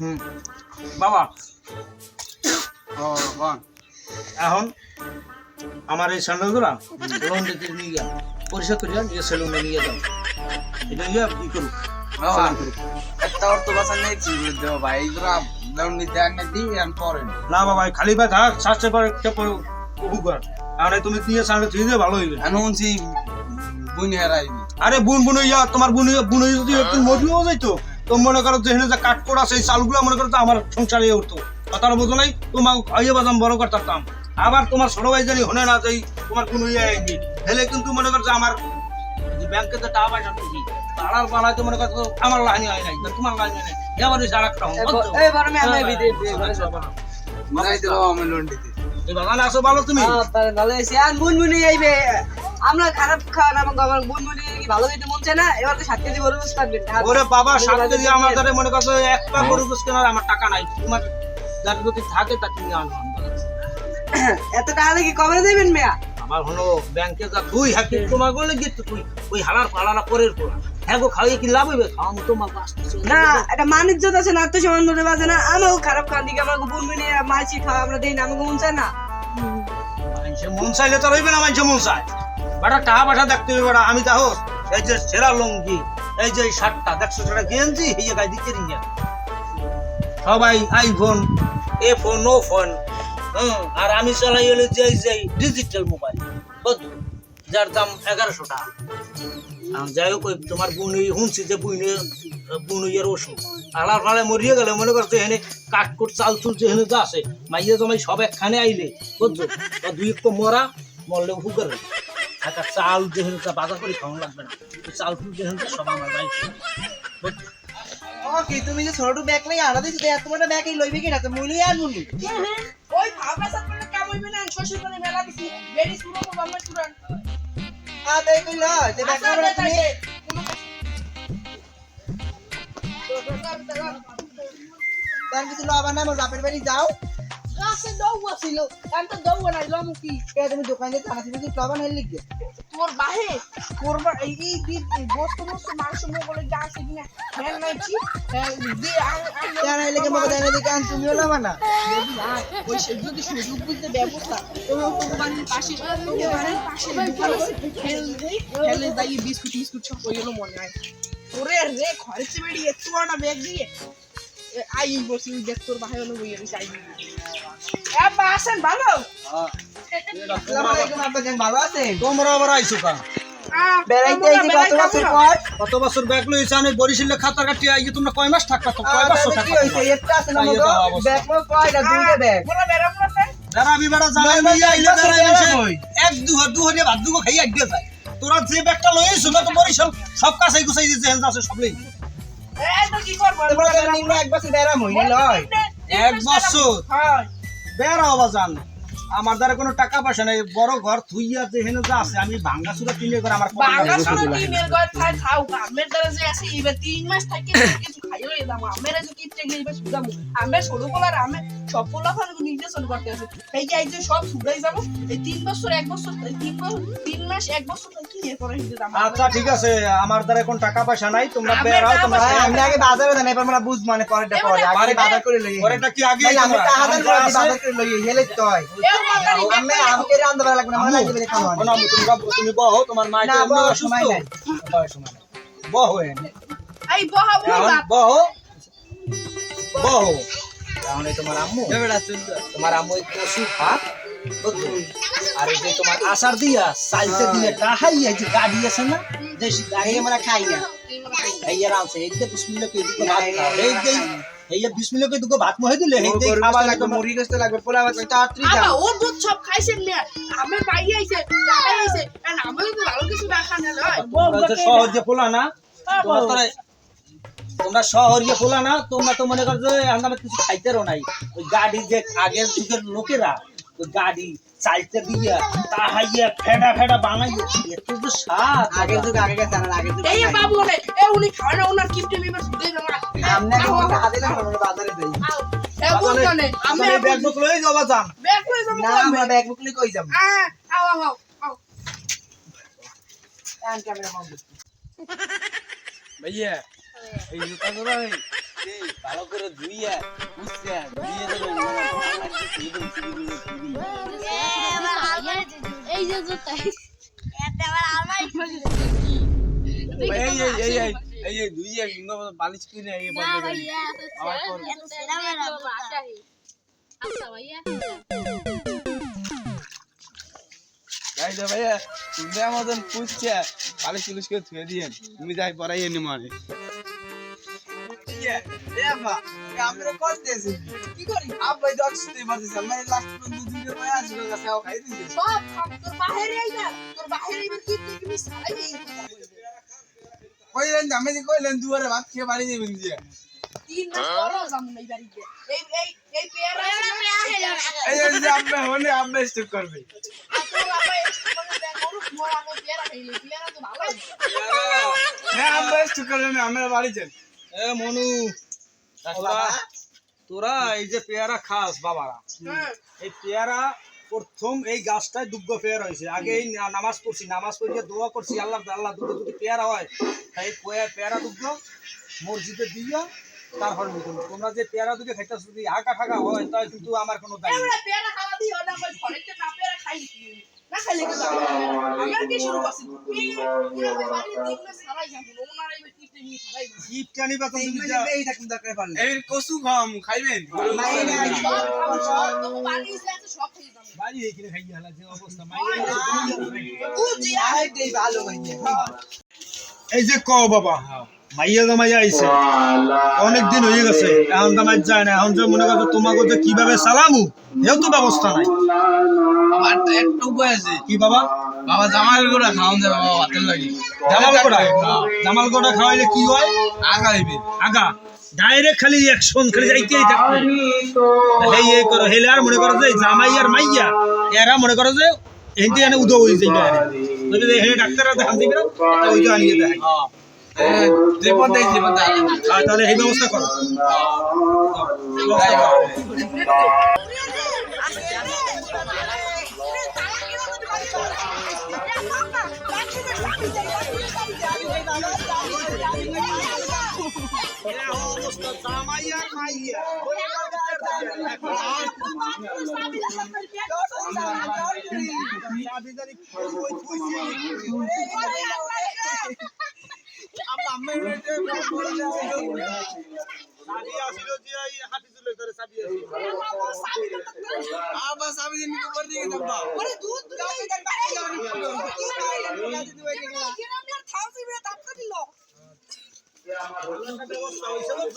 হুম। বাবা। ও এখন আমার এই স্যান্ডেলগুলা লোন দিতে নিয়ে যাও পরিষ্কার করে যাও নিয়ে সেলুনে নিয়ে যাও। এটা নিয়ে ই করুক না। বাবা খালি ভাই থাক স্বাস্থ্য পরে একটা পরে আর তুমি দিয়ে ভালো হইবে? বুনি হারাইবি। আরে বুন বুন ইয়া তোমার বুন বুন যদি একটু মজুও যাইতো। তো মনে করো যেখানে যে কাঠ কোড়া সেই চালগুলো মনে করো তো আমার সংসারে উঠতো। কথাটা বোঝো নাই তোমার খাইয়ে বাদাম বড় করতাম আবার তোমার ভাই জানি হনে না যাই তোমার কোন ইয়ে আইবি হেলে কিন্তু মনে করছ আমার ব্যাংকে তো টাকা পয়সা তুলছি তারার পালায় তো মনে করছ আমার লাইনে হয় নাই তোমার লাইনে নাই। এবার সারা একটা বড় মেয়ে আমি বিদে মারাই দেবো আমি লোন দিতে। এই বাগানে আসো ভালো তুমি? ভালো হয়েছে। আর বুনবুনি আইবে আমরা খারাপ খাওয়া না আমার কি ভালো হইতে মন চায় না? এবার তো সাত কেজি গরু গোস পারবেন ওরে বাবা সাত কেজি আমার দ্বারা মনে করছ একটা গরু গোস কেনার আমার টাকা নাই। তোমার যার যদি থাকে তা তুমি আনো এত টাকা কি কবে দেবেন মেয়া? আমার হলো ব্যাংকে যা তুই হাকি তোমার গিয়ে তুই ওই হালার পালানা পরের পর হ্যাঁ গো খাইয়ে কি লাভ হইবে? খাওয়া মতো না মানিজ্যত আছে না আত্মসম্মান ধরে বাজে না। আমাকে খারাপ খান দিকে আমাকে বুনবুনি মাছি খাওয়া আমরা দেই না আমাকে মন চায় না। মন চাইলে তো রইবে না মানুষে মন চায়। বেটা টাকা পয়সা দেখতে হবে বেটা, আমি তাহো এই যে সেরা লঙ্গি, এই যে শার্টটা, দেখছ সেটা গেঞ্জি, এই যে গাই দিচ্ছে রিঙ্গা সবাই আইফোন এ ফোন নো ফোন হুম, আর আমি চালাই হলো যে এই যে ডিজিটাল মোবাইল বুঝছ? যার দাম এগারোশো টাকা। যাই হোক তোমার বুনি শুনছি যে বুনে বুনুইয়ের ওষুধ। আলার ফালে মরিয়ে গেলে, মনে করছে এখানে কাঠকুট চাল চুল যেখানে যা আছে, মাইয়ে জমাই সব একখানে আইলে, বুঝছ? দুই একটু মরা, মরলে হুকার একটা চাল যেখানে যা বাজার করে খাওয়ানো লাগবে না। চাল যেখানে যা সব আমার দায়িত্ব বুঝছ? কি তুমি যে ছোট ব্যাগ লই আনা দিছো এত বড় ব্যাগ এই লইবে কিনা তো মুলি আর মুলি ওই ভাবনা সাত করে কাম হইবে না শ্বশুর করে মেলা দিছি। বেরি আমরা চূড়ান আ তাই কইল যে ব্যাগ আচ্ছা, আমরা তুমি। তার কিছু লবা না আমার বাপের বাড়ি যাও। গাছে দৌড় ছিল আমি তো দৌড় নাই লম কি কে তুমি দোকানে টাকা দিবি লবা না লিখবে তোর বাহে? করবা এই এই দি- বস্তু বস্তু মাংস মোগলে যা আছে কিনা? হ্যাঁ নাইছি দি আম- আম- কেন এলে মগে দেয় না দিকে আন তুমিও না? যদি ওই সে যদি সুযোগ বুঝতে ব্যবস্থা তোর বাড়ির পাশে তোর পাশে খেল খেলে যাই বিস্কুট বিস্কুট সব হয়ে গেল মনে হয়। ওরে রে খরচে বেরিয়ে একটু না ব্যাগ দিয়ে। আই বসি দেখ তোর বাহে হলো বইয়ে চাই এ বাসেন ভালো? আসসালামু আলাইকুম আপা কেন ভালো আছেন? তোমরা আবার আইসো কা? বেড়াইতে আইছি কত বছর পর কত বছর ব্যাগ লইছে আমি বরিশালে খাতা কাটি আইয়ে তোমরা কয় মাস থাকবা? তো কয় বছর কি হইছে? একটা আছে না তাই মগো? এটা অবস্থা। ব্যাগ মো কয়টা দুইটা ব্যাগ? বলো বেড়া পড়াতে যারা আমি বেড়া জানাই আইলে যারা না, এক দু দু হরিয়া ভাত দুগো খাই যায়। তোরা যে ব্যাগটা লই আইছো না তো বরিশাল সব কাছে গুছাই দিছে হেন আছে সব লই। এই তো কি করব? তোমরা নিম্ন এক বছর বেড়া মইনে লয়। এক বছর। হয়। বেড়া হবা জান আমার দ্বারা কোনো টাকা পয়সা নাই। বড় ঘর থুইয়া যে হেন যা আছে আমি ভাঙ্গা চুরা কিনে করে আমার শুনো দিলাম। টিমের ঘর খাই খাও। আমের দ্বারা যে আছে এবার তিন মাস থাকি কিছু খাইও এলাম আমের যে কিপটে গেলে সুদাম। আমের ছোট কলার আমি সব পোলা ফান নির্দেশন করতে আছে এই যে সব সুদাই যাব এই তিন বছর এক বছর তিন বছর তিন মাস এক বছর আচ্ছা ঠিক আছে আমার দ্বারা এখন টাকা পয়সা নাই তোমরা টাকা তোমরা আমি আগে বাজারে দেন এবার আমরা বুঝব মানে পরেরটা পরে আগে বাজার করে লই পরেটা কি আগে আমি করে? বাজার করে লই হেলে তয় আমি আমাকে রান্না বাড়া লাগবে না আমার লাগবে খাওয়া। না, তুমি বহো তোমার মা না, তো অসুস্থ। সময় নাই। সময় নাই। বহো। এই বহা বহা বহো। বহো। তাহলে তোমার আম্মু তোমার আম্মু ভাত বুঝছ? আর এই যে তোমার দিয়া চাইতে দিয়ে এই যে গাড়ি আছে না দেশি গাড়ি আমরা খাই না। এই এর আনছে এই যে বিসমিল্লাহ কে দুটো ভাত খাও। এই যে এই যে বিসমিল্লাহ কে দুটো ভাত মহে দিলে এই যে খাবার লাগবে লাগবে তাড়াতাড়ি আবা যাও ও দুধ সব খাইছেন না আমি পাই আইছে আইছে আর আমি তো ভালো কিছু না খানে লয়। পোলা না তোমরা তো তোমরা শহরে পোলা না তোমরা তো মনে করছ আমরা কিছু খাইতেরও নাই। ওই গাড়ি যে আগের যুগের লোকেরা ওই গাড়ি চাইতে দিয়া তাহাইয়া ফেডা ফেডা বানাইয়া এত তো স্বাদ। যুগ আগে গেছে আমার আগের যুগ এই বাবু বলে এ উনি না ওনার কিপটে দেওয়া আমনে হাতে না আমরা বাজারে দেই এ বুঝ জানে আমি আমি ব্যাগ বুক লই যাবা যান। ব্যাগ করে যাব না আমরা ব্যাগ বুকলি কই যাব? আ আও আও আও আও আন ক্যামেরা বন্ধ ভাইয়া এই জুতা গুলো ভালো করে ধুইয়া ভাইয়া সুন্দর মতন পুষছে বালিশ পুলিশ করে ধুয়ে দিয়ে তুমি যাই পড়াই এনে মানে আমরা করতেছি কি করি? আব্বাই তো অক্সিজেন মারতেছে আমরা লাস্ট পর্যন্ত দুটো ভাই আসবে কাছে খাই দিছি। সব তোর আইবা তোর আইবা কি তুই তুমি কইলেন আমি কইলেন দুয়ারে ভাত খেয়ে বাড়ি যাবেন যে। তিন মাস পর যাম না এই বাড়িতে। এই এই এই পেয়ারা এই যে আব্বা হনে আব্বা স্টক করবে। তোর বাবা দেখ গরু মোর আমি পেয়ারা খাইলে পেয়ারা তো ভালো। হ্যাঁ আব্বা স্টক করবে আমরা বাড়ি এ মনু। তোরা এই যে পেয়ারা খাস বাবারা হ্যাঁ। এই পেয়ারা প্রথম এই গাছটায় দুগ্গ পেয়ারা হয়েছে। আগে এই নামাজ পড়ছি নামাজ পড়িয়ে দোয়া করছি আল্লাহ আল্লাহ দুটো যদি পেয়ারা হয়। তাই পেয়ারা দুগ্গ মসজিদে দিয়া তারপর হবে। তোমরা যে পেয়ারা দুটো খাইতেছো যদি হাঁকা ঠাকা হয় তাই কিন্তু আমার কোনো দায়ী। পেয়ারা খাওয়া দিও না না পেয়ারা খাই। না খাইলে আমার কি শুরু করছি? এই যে ক বাবা মাইয়া জামাইয়া আইছে। অনেক দিন হয়ে গেছে এখন জামাই যায় না এখন যে মনে করো তোমাকে যে কীভাবে চালামু এও তো ব্যবস্থা নাই। একটু কি বাবা? বাবা জামাল করে খাওয়ান দে বাবা ভাতের লাগি। জামাল কোটা জামাল কোটা খাওয়াইলে কি হয়? আগাইবে আগা? ডাইরেক্ট খালি অ্যাকশন খালি যাইতেই থাকবে। এই এই করো হেলে আর মনে করো যে জামাই আর মাইয়া এরা মনে করো যে এনতে এনে উদো হয়ে যাইবে আরে তবে যে হেলে ডাক্তাররা দেখান দিবে না ওই তো আনিয়ে দেয় তাহলে এই ব্যবস্থা করো। আবার সাবি দিন উপর দিকে যাবা একটা ব্যবস্থা হয়েছে তো? 我让他给我扫一下那